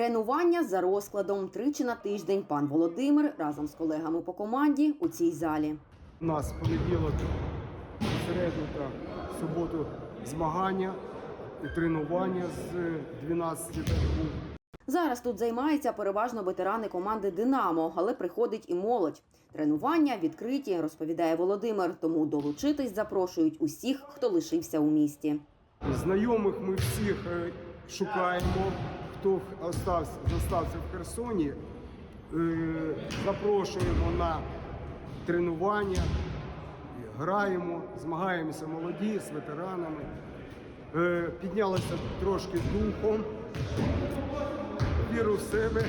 Тренування за розкладом тричі на тиждень. Пан Володимир разом з колегами по команді у цій залі. У нас понеділок, середу та суботу змагання і тренування з 12 до Зараз тут займаються переважно ветерани команди Динамо, але приходить і молодь. Тренування відкриті, розповідає Володимир. Тому долучитись запрошують усіх, хто лишився у місті. Знайомих ми всіх е, шукаємо, хто остався, залишився в Херсоні. Е, Запрошуємо на тренування, граємо, змагаємося молоді з ветеранами. Е, Піднялися трошки духом, віру в себе.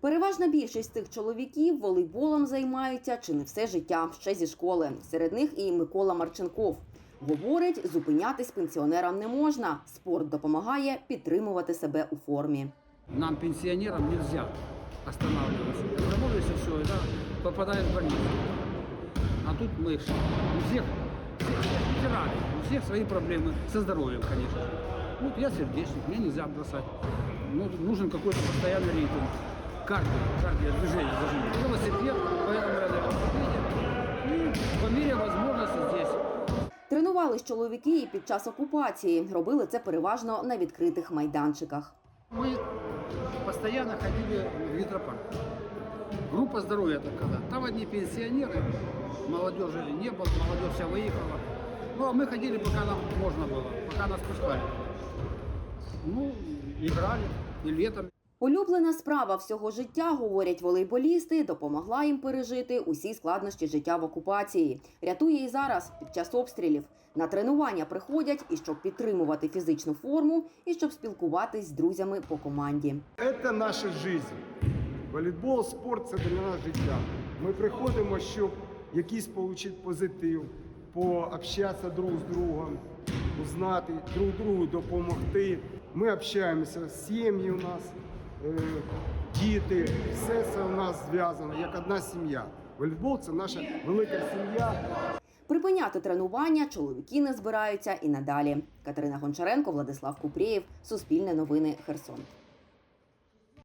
Переважна більшість цих чоловіків волейболом займаються чи не все життя ще зі школи. Серед них і Микола Марченков. Говорить, зупинятись пенсіонерам не можна. Спорт допомагає підтримувати себе у формі. Нам, пенсионерам, нельзя останавливаться. Работаешь и все, да, попадаешь в больницу. А тут мы ж- у всех, всех ветераны, у всех свои проблемы со здоровьем, конечно. же. Вот я сердечник, мне нельзя бросать. Ну, нужен какой-то постоянный ритм. Кардио, кардио, движение должно быть. Велосипед, поэтому я Тренувались чоловіки і під час окупації. Робили це переважно на відкритих майданчиках. Мы постоянно ходили в гидропарк. Группа здоровья так когда. Там одни пенсионеры, молодежи не было, молодежь вся выехала. Ну, а мы ходили, пока нам можно было, пока нас пускали. Ну, играли и летом. Улюблена справа всього життя, говорять волейболісти, допомогла їм пережити усі складнощі життя в окупації. Рятує і зараз під час обстрілів. На тренування приходять і щоб підтримувати фізичну форму, і щоб спілкуватись з друзями по команді. Це наша життя. Волейбол, спорт це для нас життя. Ми приходимо, щоб якийсь отримати позитив, пообщатися друг з другом, узнати, друг другу допомогти. Ми общаємося, сім'ї у нас, діти, все це у нас зв'язано як одна сім'я. Волейбол це наша велика сім'я. Припиняти тренування чоловіки не збираються і надалі. Катерина Гончаренко, Владислав Купрієв, Суспільне новини, Херсон.